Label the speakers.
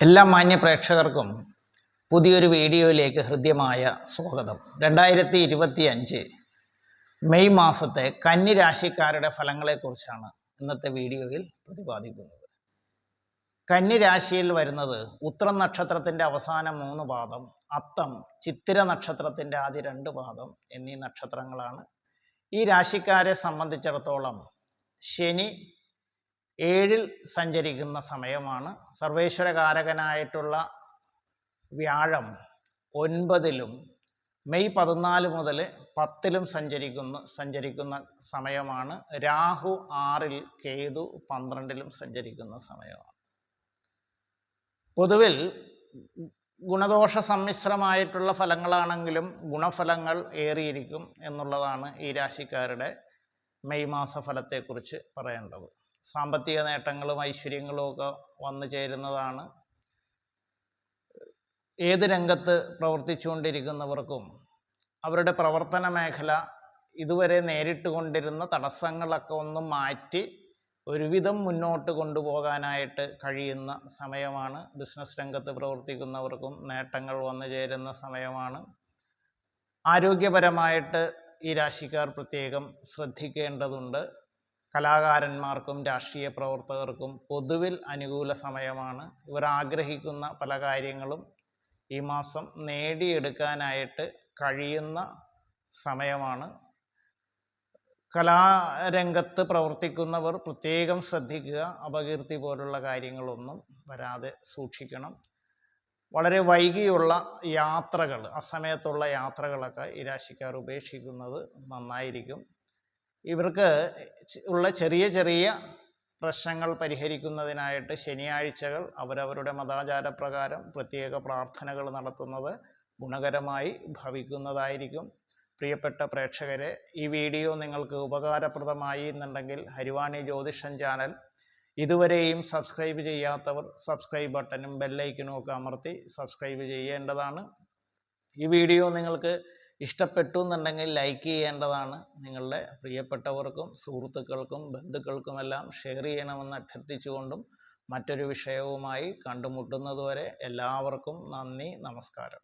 Speaker 1: എല്ലാ മാന്യ പ്രേക്ഷകർക്കും പുതിയൊരു വീഡിയോയിലേക്ക് ഹൃദ്യമായ സ്വാഗതം. രണ്ടായിരത്തി ഇരുപത്തി അഞ്ച് മെയ് മാസത്തെ കന്നി രാശിക്കാരുടെ ഫലങ്ങളെക്കുറിച്ചാണ് ഇന്നത്തെ വീഡിയോയിൽ പ്രതിപാദിക്കുന്നത്. കന്നി രാശിയിൽ വരുന്നത് ഉത്രം നക്ഷത്രത്തിന്റെ അവസാന മൂന്ന് പാദം അത്തം ചിത്തിര നക്ഷത്രത്തിന്റെ ആദ്യ രണ്ട് പാദം എന്നീ നക്ഷത്രങ്ങളാണ് ഈ രാശിക്കാരെ സംബന്ധിച്ചിടത്തോളം ശനി ഏഴിൽ സഞ്ചരിക്കുന്ന സമയമാണ്. സർവേശ്വരകാരകനായിട്ടുള്ള വ്യാഴം ഒൻപതിലും മെയ് പതിനാല് മുതൽ പത്തിലും സഞ്ചരിക്കുന്ന സഞ്ചരിക്കുന്ന സമയമാണ്. രാഹു ആറിൽ കേതു പന്ത്രണ്ടിലും സഞ്ചരിക്കുന്ന സമയമാണ്. പൊതുവിൽ ഗുണദോഷ സമ്മിശ്രമായിട്ടുള്ള ഫലങ്ങളാണെങ്കിലും ഗുണഫലങ്ങൾ ഏറിയിരിക്കും എന്നുള്ളതാണ് ഈ രാശിക്കാരുടെ മെയ് മാസ ഫലത്തെക്കുറിച്ച് പറയേണ്ടത്. സാമ്പത്തിക നേട്ടങ്ങളും ഐശ്വര്യങ്ങളും ഒക്കെ വന്നു ചേരുന്നതാണ്. ഏത് രംഗത്ത് പ്രവർത്തിച്ചുകൊണ്ടിരിക്കുന്നവർക്കും അവരുടെ പ്രവർത്തന മേഖല ഇതുവരെ നേരിട്ട് കൊണ്ടിരുന്ന തടസ്സങ്ങളൊക്കെ ഒന്ന് മാറ്റി ഒരുവിധം മുന്നോട്ട് കൊണ്ടുപോകാനായിട്ട് കഴിയുന്ന സമയമാണ്. ബിസിനസ് രംഗത്ത് പ്രവർത്തിക്കുന്നവർക്കും നേട്ടങ്ങൾ വന്നു ചേരുന്ന സമയമാണ്. ആരോഗ്യപരമായിട്ട് ഈ രാശിക്കാർ പ്രത്യേകം ശ്രദ്ധിക്കേണ്ടതുണ്ട്. കലാകാരന്മാർക്കും രാഷ്ട്രീയ പ്രവർത്തകർക്കും പൊതുവിൽ അനുകൂല സമയമാണ്. ഇവർ ആഗ്രഹിക്കുന്ന പല കാര്യങ്ങളും ഈ മാസം നേടിയെടുക്കാനായിട്ട് കഴിയുന്ന സമയമാണ്. കലാരംഗത്ത് പ്രവർത്തിക്കുന്നവർ പ്രത്യേകം ശ്രദ്ധിക്കുക അപകീർത്തി പോലുള്ള കാര്യങ്ങളൊന്നും വരാതെ സൂക്ഷിക്കണം. വളരെ വൈകിയുള്ള യാത്രകൾ അസമയത്തുള്ള യാത്രകളൊക്കെ ഈ രാശിക്കാർ ഉപേക്ഷിക്കുന്നത് നന്നായിരിക്കും. ഇവർക്ക് ഉള്ള ചെറിയ ചെറിയ പ്രശ്നങ്ങൾ പരിഹരിക്കുന്നതിനായിട്ട് ശനിയാഴ്ചകൾ അവരവരുടെ മതാചാരപ്രകാരം പ്രത്യേക പ്രാർത്ഥനകൾ നടത്തുന്നത് ഗുണകരമായി ഭവിക്കുന്നതായിരിക്കും. പ്രിയപ്പെട്ട പ്രേക്ഷകരെ ഈ വീഡിയോ നിങ്ങൾക്ക് ഉപകാരപ്രദമായി എന്നുണ്ടെങ്കിൽ ഹരിവാണി ജ്യോതിഷൻ ചാനൽ ഇതുവരെയും സബ്സ്ക്രൈബ് ചെയ്യാത്തവർ സബ്സ്ക്രൈബ് ബട്ടണും ബെല്ലൈക്കനും ഒക്കെ അമർത്തി സബ്സ്ക്രൈബ് ചെയ്യേണ്ടതാണ്. ഈ വീഡിയോ നിങ്ങൾക്ക് ഇഷ്ടപ്പെട്ടു എന്നുണ്ടെങ്കിൽ ലൈക്ക് ചെയ്യേണ്ടതാണ്. നിങ്ങളുടെ പ്രിയപ്പെട്ടവർക്കും സുഹൃത്തുക്കൾക്കും ബന്ധുക്കൾക്കുമെല്ലാം ഷെയർ ചെയ്യണമെന്ന് അഭ്യർത്ഥിച്ചുകൊണ്ടും മറ്റൊരു വിഷയവുമായി കണ്ടുമുട്ടുന്നതുവരെ എല്ലാവർക്കും നന്ദി നമസ്കാരം.